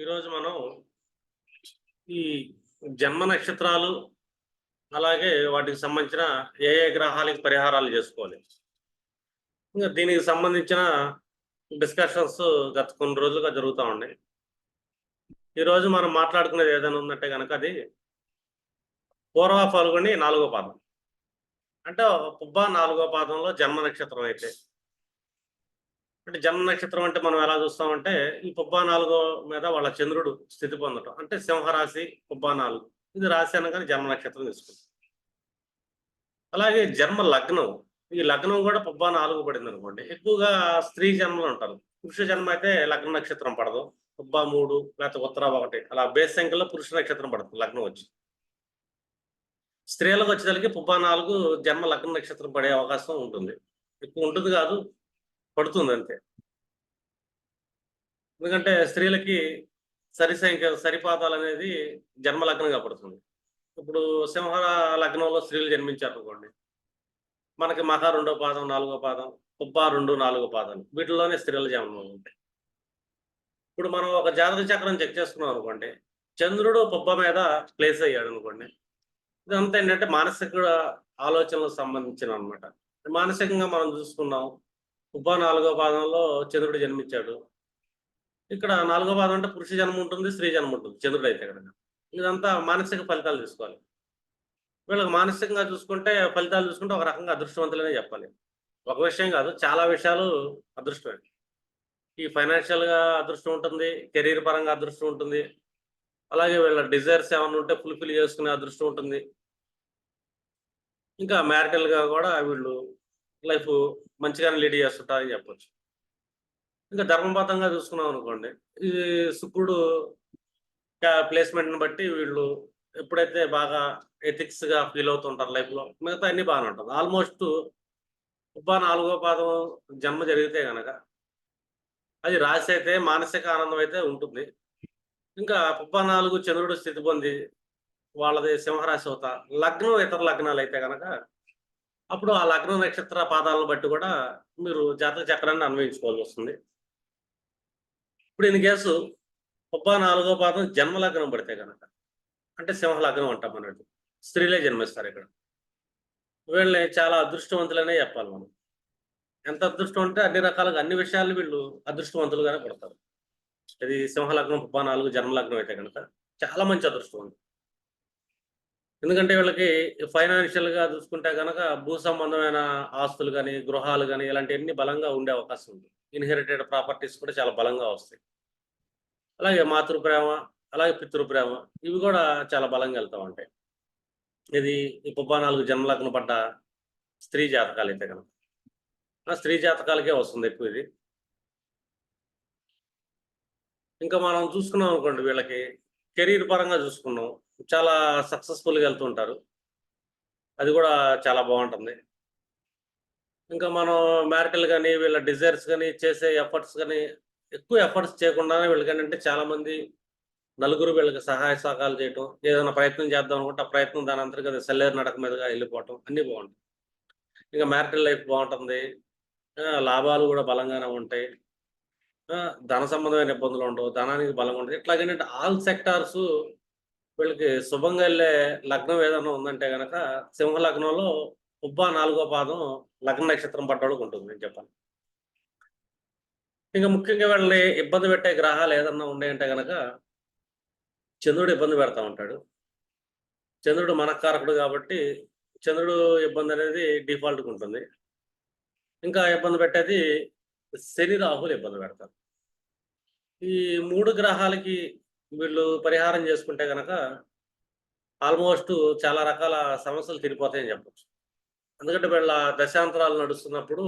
ఈరోజు మనం ఈ జన్మ నక్షత్రాలు అలాగే వాటికి సంబంధించిన ఏ ఏ గ్రహాలకి పరిహారాలు చేసుకోవాలి. ఇంకా దీనికి సంబంధించిన డిస్కషన్స్ గత కొన్ని రోజులుగా జరుగుతూ ఉన్నాయి. ఈరోజు మనం మాట్లాడుకునేది ఏదైనా ఉందంటే కనుక అది పూర్వ పాల్గొని నాలుగో పాదం. అంటే పుబ్బ నాలుగో పాదంలో జన్మ నక్షత్రం అయితే అంటే జన్మ నక్షత్రం అంటే మనం ఎలా చూస్తామంటే ఈ పుబ్బా నాలుగో మీద వాళ్ళ చంద్రుడు స్థితి పొందటం. అంటే సింహరాశి పుబ్బా నాలుగు. ఇది రాశి అనగానే జన్మ నక్షత్రం తీసుకుంటాం. అలాగే జన్మ లగ్నం. ఈ లగ్నం కూడా పుబ్బా నాలుగు పడింది అనుకోండి. ఎక్కువగా స్త్రీ జన్మలు ఉంటారు. పురుష జన్మ అయితే లగ్న నక్షత్రం పడదు. పుబ్బా మూడు లేకపోతే ఉత్తర ఒకటి. అలా బేస్ సంఖ్యలో పురుష నక్షత్రం పడుతుంది. లగ్నం వచ్చి. స్త్రీలకు వచ్చేసరికి పుబ్బా నాలుగు జన్మ లగ్న నక్షత్రం పడే అవకాశం ఉంటుంది. ఎక్కువ ఉంటుంది కాదు. పడుతుంది అంతే ఎందుకంటే స్త్రీలకి సరి సంఖ్య సరిపాతాలు అనేది జన్మ లగ్నంగా పడుతుంది. ఇప్పుడు సింహ లగ్నంలో స్త్రీలు జన్మించారు అనుకోండి. మనకి మహా రెండో పాదం నాలుగో పాదం పుబ్బా రెండు నాలుగో పాదం వీటిలోనే స్త్రీల జన్మలు ఉంటాయి ఇప్పుడు మనం ఒక జాతక చక్రం చెక్ చేసుకున్నాం అనుకోండి. చంద్రుడు పుబ్బ మీద ప్లేస్ అయ్యాడు అనుకోండి. ఇదంతా ఏంటంటే మానసిక ఆలోచనలకు సంబంధించిన అనమాట మానసికంగా మనం చూసుకున్నాం. ఉప నాలుగో పాదంలో చంద్రుడు జన్మించాడు. ఇక్కడ నాలుగో పాదం అంటే పురుష జన్మ ఉంటుంది స్త్రీ జన్మ ఉంటుంది చంద్రుడు అయితే ఇక్కడ. ఇదంతా మానసిక ఫలితాలు తీసుకోవాలి. వీళ్ళకి మానసికంగా చూసుకుంటే ఫలితాలు చూసుకుంటే ఒక రకంగా అదృష్టవంతులనే చెప్పాలి. ఒక విషయం కాదు చాలా విషయాలు అదృష్టమే. ఈ ఫైనాన్షియల్గా అదృష్టం ఉంటుంది కెరీర్ పరంగా అదృష్టం ఉంటుంది. అలాగే వీళ్ళ డిజైర్స్ ఏమైనా ఉంటే ఫుల్ఫిల్ చేసుకునే అదృష్టం ఉంటుంది. ఇంకా మ్యారిటల్గా కూడా వీళ్ళు లైఫ్ మంచిగానే లీడ్ చేస్తుంటారని చెప్పొచ్చు. ఇంకా ధర్మబద్ధంగా చూసుకున్నాం అనుకోండి ఈ శుక్రుడు ప్లేస్మెంట్ని బట్టి వీళ్ళు ఎప్పుడైతే బాగా ఎథిక్స్గా ఫీల్ అవుతుంటారు లైఫ్లో మిగతా అన్ని బాగానే ఉంటుంది. ఆల్మోస్ట్ ఉపా నాలుగో పాదం జన్మ జరిగితే కనుక అది రాసి అయితే మానసిక ఆనందం అయితే ఉంటుంది. ఇంకా పుబ్బ నాలుగు చంద్రుడు స్థితి పొంది వాళ్ళది సింహరాశి అవుతా లగ్నం ఇతర లగ్నాలు అయితే కనుక అప్పుడు ఆ లగ్న నక్షత్ర పాదాలను బట్టి కూడా మీరు జాతక చక్రాన్ని అన్వయించుకోవాల్సి వస్తుంది. ఇప్పుడు ఇన్ కేసు పుబ్బ నాలుగో పాదం జన్మ లగ్నం పడితే కనుక అంటే సింహ లగ్నం అంటాం అన్నట్టు స్త్రీలే జన్మిస్తారు ఇక్కడ. వీళ్ళని చాలా అదృష్టవంతులనే చెప్పాలి మనం. ఎంత అదృష్టం అంటే అన్ని రకాలుగా అన్ని విషయాలు వీళ్ళు అదృష్టవంతులుగానే పడతారు. ఇది సింహలగ్నం పుబ్బ నాలుగు జన్మలగ్నం అయితే కనుక చాలా మంచి అదృష్టం ఉంది ఎందుకంటే వీళ్ళకి ఫైనాన్షియల్గా చూసుకుంటే కనుక భూ సంబంధమైన ఆస్తులు కానీ గృహాలు కానీ ఇలాంటివన్నీ బలంగా ఉండే అవకాశం ఉంది. ఇన్హెరిటెడ్ ప్రాపర్టీస్ కూడా చాలా బలంగా వస్తాయి. అలాగే మాతృప్రేమ అలాగే పితృప్రేమ ఇవి కూడా చాలా బలంగా వెళ్తూ ఉంటాయి. ఇది ఈ ముప్పై నాలుగు జన్మలకు పడ్డ స్త్రీ జాతకాలు అయితే కనుక స్త్రీ జాతకాలకే వస్తుంది ఎక్కువ ఇది. ఇంకా మనం చూసుకున్నాం అనుకోండి వీళ్ళకి కెరీర్ పరంగా చూసుకున్నాం. చాలా సక్సెస్ఫుల్గా వెళ్తుంటారు. అది కూడా చాలా బాగుంటుంది. ఇంకా మనం మ్యారిటల్ కానీ వీళ్ళ డిజైర్స్ కానీ చేసే ఎఫర్ట్స్ కానీ ఎక్కువ ఎఫర్ట్స్ చేయకుండానే వీళ్ళకి ఏంటంటే చాలామంది నలుగురు వీళ్ళకి సహాయ సహకారాలు చేయటం ఏదైనా ప్రయత్నం చేద్దాం అనుకుంటే ఆ ప్రయత్నం దాని అంతర్గత సెల్లేరు నడక మీదుగా వెళ్ళిపోవటం అన్నీ బాగుంటాయి. ఇంకా మ్యారిటల్ లైఫ్ బాగుంటుంది. లాభాలు కూడా బలంగానే ఉంటాయి. ధన సంబంధమైన ఇబ్బందులు ఉండవు ధనానికి బలంగా ఉంటుంది ఇట్లాగేంటంటే ఆల్ సెక్టార్స్ వీళ్ళకి శుభంగా వెళ్ళే లగ్నం ఏదైనా ఉందంటే కనుక సింహ లగ్నంలో ఉబ్బా నాలుగో పాదం లగ్న నక్షత్రం పడ్డోళ్ళకి ఉంటుంది నేను చెప్పాను. ఇంకా ముఖ్యంగా వీళ్ళని ఇబ్బంది పెట్టే గ్రహాలు ఏదన్నా ఉన్నాయంటే కనుక చంద్రుడు ఇబ్బంది పెడతా ఉంటాడు. చంద్రుడు మనకారకుడు కాబట్టి చంద్రుడు ఇబ్బంది అనేది డిఫాల్ట్గా ఉంటుంది. ఇంకా ఇబ్బంది పెట్టేది శని రాహులు ఇబ్బంది పెడతారు. ఈ మూడు గ్రహాలకి వీళ్ళు పరిహారం చేసుకుంటే కనుక ఆల్మోస్ట్ చాలా రకాల సమస్యలు తిరిగిపోతాయని చెప్పచ్చు. ఎందుకంటే వీళ్ళ దశాంతరాలు నడుస్తున్నప్పుడు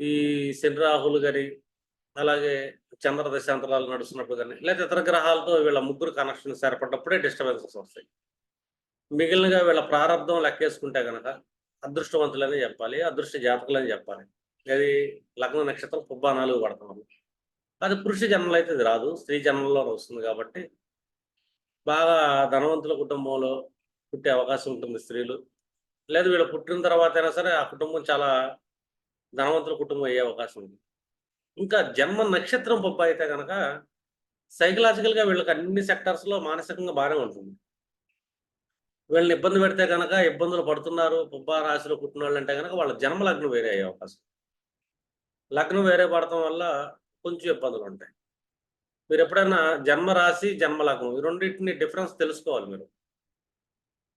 ఈ శని రాహులు కానీ అలాగే చంద్ర దశాంతరాలు నడుస్తున్నప్పుడు కానీ లేదా ఇతర గ్రహాలతో వీళ్ళ ముగ్గురు కనెక్షన్స్ ఏర్పడినప్పుడే డిస్టర్బెన్సెస్ వస్తాయి. మిగిలినగా వీళ్ళ ప్రారంభం లెక్కేసుకుంటే కనుక అదృష్టవంతులని చెప్పాలి అదృష్ట జాతకులని చెప్పాలి. అది లగ్న నక్షత్రం పుబ్బా నాలుగు పడతాం. అది పురుష జన్మలో అయితే ఇది రాదు. స్త్రీ జన్మలో వస్తుంది కాబట్టి బాగా ధనవంతుల కుటుంబంలో పుట్టే అవకాశం ఉంటుంది స్త్రీలు. లేదు వీళ్ళు పుట్టిన తర్వాత అయినా సరే ఆ కుటుంబం చాలా ధనవంతుల కుటుంబం అయ్యే అవకాశం ఉంది. ఇంకా జన్మ నక్షత్రం పప్ప అయితే కనుక సైకలాజికల్గా వీళ్ళకి అన్ని సెక్టర్స్లో మానసికంగా బాగానే ఉంటుంది. వీళ్ళని ఇబ్బంది పెడితే కనుక ఇబ్బందులు పడుతున్నారు పుబ్బా రాశిలో పుట్టిన వాళ్ళు అంటే కనుక వాళ్ళ జన్మ లగ్నం వేరే అయ్యే అవకాశం. లగ్నం వేరే పడటం వల్ల కొంచెం ఇబ్బందులు ఉంటాయి. మీరు ఎప్పుడైనా జన్మ రాశి జన్మ లగ్నం ఈ రెండింటిని డిఫరెన్స్ తెలుసుకోవాలి మీరు.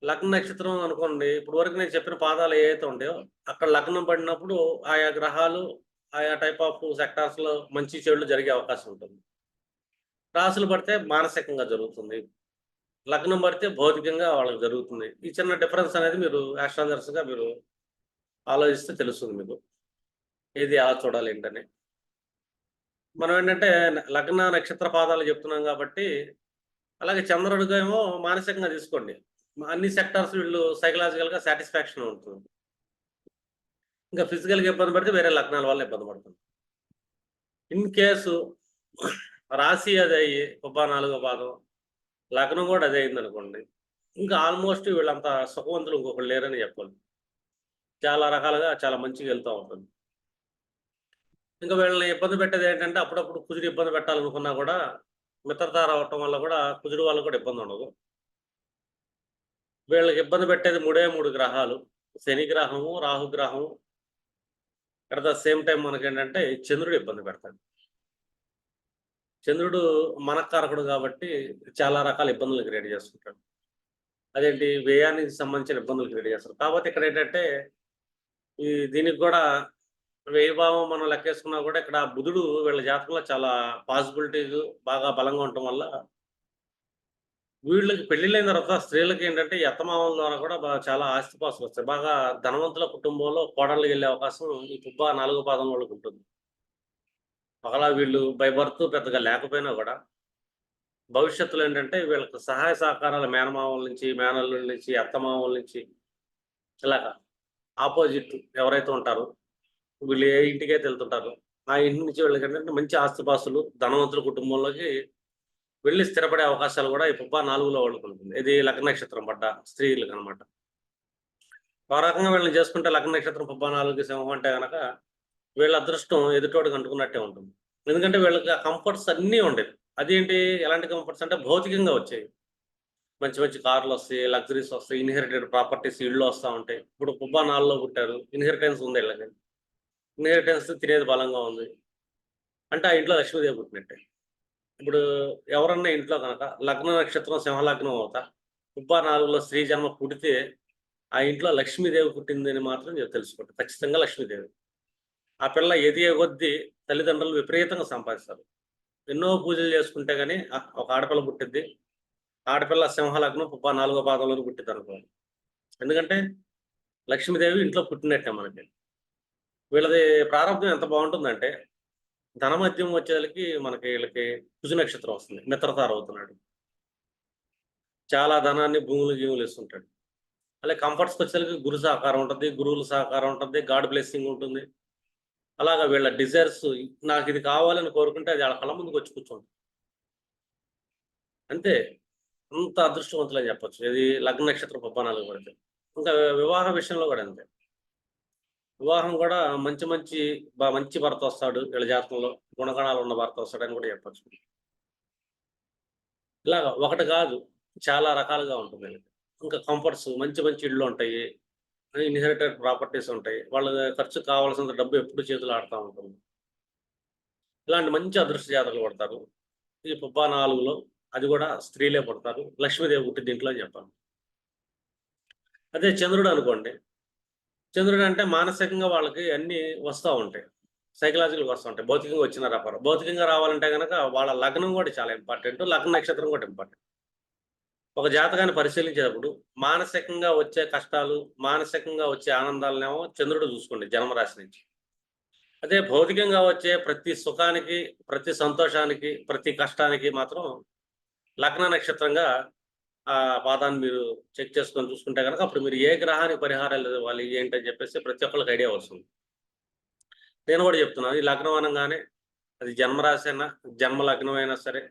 లగ్న నక్షత్రం అనుకోండి ఇప్పుడు వరకు నేను చెప్పిన పాదాలు ఏవైతే ఉంటాయో అక్కడ లగ్నం పడినప్పుడు ఆయా గ్రహాలు ఆయా టైప్ ఆఫ్ సెక్టార్స్లో మంచి చెడులు జరిగే అవకాశం ఉంటుంది. రాసులు పడితే మానసికంగా జరుగుతుంది. లగ్నం పడితే భౌతికంగా వాళ్ళకి జరుగుతుంది. ఈ చిన్న డిఫరెన్స్ అనేది మీరు astrologers గా మీరు ఆలోచిస్తే తెలుస్తుంది మీకు. ఏది ఎలా చూడాలి ఏంటని. మనం ఏంటంటే లగ్న నక్షత్ర పాదాలు చెప్తున్నాం కాబట్టి అలాగే చంద్రుడిగా ఏమో మానసికంగా తీసుకోండి. అన్ని సెక్టార్స్ వీళ్ళు సైకలాజికల్గా సాటిస్ఫాక్షన్ ఉంటుంది. ఇంకా ఫిజికల్గా ఇబ్బంది పడితే వేరే లగ్నాల వల్ల ఇబ్బంది పడుతుంది. ఇన్ కేసు రాశి అది అయ్యి ఒబ్బా నాలుగో పాదం లగ్నం కూడా అదే అయింది అనుకోండి ఇంకా ఆల్మోస్ట్ వీళ్ళంతా సుఖవంతులు ఇంకొకరు లేరని చెప్పాలి. చాలా రకాలుగా చాలా మంచిగా వెళ్తూ ఉంటుంది. ఇంకా వీళ్ళని ఇబ్బంది పెట్టేది ఏంటంటే అప్పుడప్పుడు కుజుడు ఇబ్బంది పెట్టాలనుకున్నా కూడా మిత్రతార అవటం వల్ల కూడా కుజుడు వాళ్ళకి కూడా ఇబ్బంది ఉండదు. వీళ్ళకి ఇబ్బంది పెట్టేది మూడే మూడు గ్రహాలు. శని గ్రహము రాహు గ్రహము. అట్ ద సేమ్ టైం మనకి ఏంటంటే చంద్రుడు ఇబ్బంది పెడతాడు. చంద్రుడు మనకారకుడు కాబట్టి చాలా రకాల ఇబ్బందులు క్రియేట్ చేస్తుంటాడు. అదేంటి వ్యయానికి సంబంధించిన ఇబ్బందులు క్రియేట్ చేస్తారు కాబట్టి ఇక్కడ ఏంటంటే ఈ దీనికి కూడా వ్యయభావం మనం లెక్కేసుకున్నా కూడా ఇక్కడ బుధుడు వీళ్ళ జాతకంలో చాలా పాసిబిలిటీస్ బాగా బలంగా ఉండటం వల్ల వీళ్ళకి పెళ్ళిళ్ళైన తర్వాత స్త్రీలకి ఏంటంటే ఈ ద్వారా కూడా బాగా చాలా ఆస్తిపాసులు వస్తాయి. బాగా ధనవంతుల కుటుంబంలో కోడళ్ళు వెళ్ళే అవకాశం ఈ పుబ్బ నాలుగో పాదం వాళ్ళకి ఉంటుంది. ఒకలా వీళ్ళు బై బర్త్ పెద్దగా లేకపోయినా కూడా భవిష్యత్తులో ఏంటంటే వీళ్ళకి సహాయ సహకారాలు మేనమామల నుంచి మేనల్లుల నుంచి అత్తమామల నుంచి ఇలాగా ఆపోజిట్ ఎవరైతే ఉంటారో వీళ్ళు ఏ ఇంటికైతే వెళ్తుంటారు ఆ ఇంటి నుంచి వీళ్ళకి ఏంటంటే మంచి ఆస్తిపాస్తులు ధనవంతుల కుటుంబంలోకి వెళ్ళి స్థిరపడే అవకాశాలు కూడా ఈ పుబ్బ నాలుగులో వాళ్ళకు ఉంటుంది ఇది లగ్న నక్షత్రం పడ్డ స్త్రీలకు అనమాట ఆ రకంగా వీళ్ళని చేసుకుంటే లగ్న నక్షత్రం పుబ్బ నాలుగు సింహం అంటే కనుక వీళ్ళ అదృష్టం ఎదుటోడికి అంటుకున్నట్టే ఉంటుంది. ఎందుకంటే వీళ్ళకి ఆ కంఫర్ట్స్ అన్నీ ఉండేవి. అదేంటి? ఎలాంటి కంఫర్ట్స్ అంటే భౌతికంగా వచ్చాయి మంచి మంచి కార్లు వస్తాయి లగ్జరీస్ వస్తాయి ఇన్హెరిటెడ్ ప్రాపర్టీస్ ఇళ్ళు వస్తూ ఉంటాయి. ఇప్పుడు పుబ్బా నాలుగులో పుట్టారు. ఇన్హెరిటెన్స్ ఉంది వీళ్ళకి. ఇన్హెరిటెన్స్ తినేది బలంగా ఉంది. అంటే ఆ ఇంట్లో లక్ష్మీదేవి పుట్టినట్టే. ఇప్పుడు ఎవరన్నా ఇంట్లో కనుక లగ్న నక్షత్రం సింహలగ్నం అవుతా ముప్పై నాలుగులో స్త్రీ జన్మ పుడితే ఆ ఇంట్లో లక్ష్మీదేవి పుట్టిందని మాత్రం మీరు తెలుసుకోండి ఖచ్చితంగా లక్ష్మీదేవి. ఆ పిల్ల ఎదిగే కొద్దీ తల్లిదండ్రులు విపరీతంగా సంపాదిస్తారు. ఎన్నో పూజలు చేసుకుంటే కానీ ఒక ఆడపిల్ల పుట్టిద్ది. ఆడపిల్ల సింహలగ్నం ముప్పై నాలుగో పాదంలో పుట్టిద్ది అనుకోండి ఎందుకంటే లక్ష్మీదేవి ఇంట్లో పుట్టినట్టే మనకి. వీళ్ళది ప్రారంభం ఎంత బాగుంటుందంటే ధనమద్యం వచ్చేసరికి మనకి వీళ్ళకి కుజు నక్షత్రం వస్తుంది. మిత్రతార అవుతున్నాడు. చాలా ధనాన్ని భూములు జీవులు ఇస్తుంటాడు అలాగే కంఫర్ట్స్కి వచ్చేసరికి గురు సహకారం ఉంటుంది గురువుల సహకారం ఉంటుంది గాడ్ బ్లెస్సింగ్ ఉంటుంది. అలాగా వీళ్ళ డిజైర్స్ నాకు ఇది కావాలని కోరుకుంటే అది వాళ్ళ కళ్ళ ముందుకు వచ్చి కూర్చోండి అంతే. అంత అదృష్టవంతులు అని చెప్పచ్చు. ఇది లగ్న నక్షత్రం పద్నాలుగు కూడా ఇంకా వివాహ విషయంలో కూడా అంతే. వివాహం కూడా మంచి మంచి మంచి భర్త వస్తాడు వీళ్ళ జాతకంలో గుణగణాలు ఉన్న భర్త వస్తాడని కూడా చెప్పచ్చు. ఇలాగ ఒకటి కాదు చాలా రకాలుగా ఉంటుంది వీళ్ళకి. ఇంకా కంఫర్ట్స్ మంచి మంచి ఇళ్ళు ఉంటాయి ఇన్హెరిటెడ్ ప్రాపర్టీస్ ఉంటాయి. వాళ్ళ ఖర్చు కావాల్సినంత డబ్బు ఎప్పుడు చేతులు ఆడుతూ ఉంటుంది. ఇలాంటి మంచి అదృష్ట జాతకులు పడతారు. ఈ పుబ్బా నాలుగులో అది కూడా స్త్రీలే పడతారు. లక్ష్మీదేవి పుట్టి దీంట్లో చెప్పాను అదే చంద్రుడు అనుకోండి చంద్రుడు అంటే మానసికంగా వాళ్ళకి అన్ని వస్తూ ఉంటాయి. సైకలాజికల్గా వస్తూ ఉంటాయి. భౌతికంగా వచ్చిన రాపారు భౌతికంగా రావాలంటే కనుక వాళ్ళ లగ్నం కూడా చాలా ఇంపార్టెంట్ లగ్న నక్షత్రం కూడా ఇంపార్టెంట్ ఒక జాతకాన్ని పరిశీలించేటప్పుడు మానసికంగా వచ్చే కష్టాలు మానసికంగా వచ్చే ఆనందాలనేమో చంద్రుడు చూసుకోండి జన్మరాశి నుంచి. అదే భౌతికంగా వచ్చే ప్రతి సుఖానికి ప్రతి సంతోషానికి ప్రతి కష్టానికి మాత్రం లగ్న నక్షత్రంగా ఆ పాదాన్ని మీరు చెక్ చేసుకొని చూసుకుంటే కనుక అప్పుడు మీరు ఏ గ్రహానికి పరిహారాలు ఇవ్వాలి ఏంటని చెప్పేసి ప్రతి ఒక్కరికి ఐడియా వస్తుంది. నేను కూడా చెప్తున్నాను ఈ లగ్నం అనగానే అది జన్మరాశి అయినా జన్మ లగ్నం అయినా సరే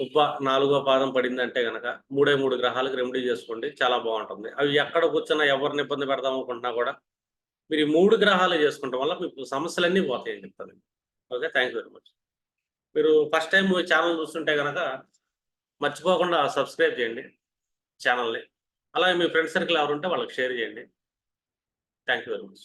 ఉబ్బ నాలుగో పాదం పడిందంటే గనక మూడే మూడు గ్రహాలకు రెమెడీ చేసుకోండి చాలా బాగుంటుంది. అవి ఎక్కడ కూర్చున్నా ఎవరిని ఇబ్బంది పెడదాం అనుకుంటున్నా కూడా మీరు ఈ మూడు గ్రహాలు చేసుకుంటాం వల్ల మీకు సమస్యలన్నీ పోతాయని చెప్తాను. Okay thank you very much మీరు ఫస్ట్ టైం ఛానల్ చూస్తుంటే కనుక మర్చిపోకుండా సబ్స్క్రైబ్ చేయండి. ఛానల్ని అలాగే మీ ఫ్రెండ్ సర్కిల్ ఎవరు ఉంటే వాళ్ళకి షేర్ చేయండి. Thank you very much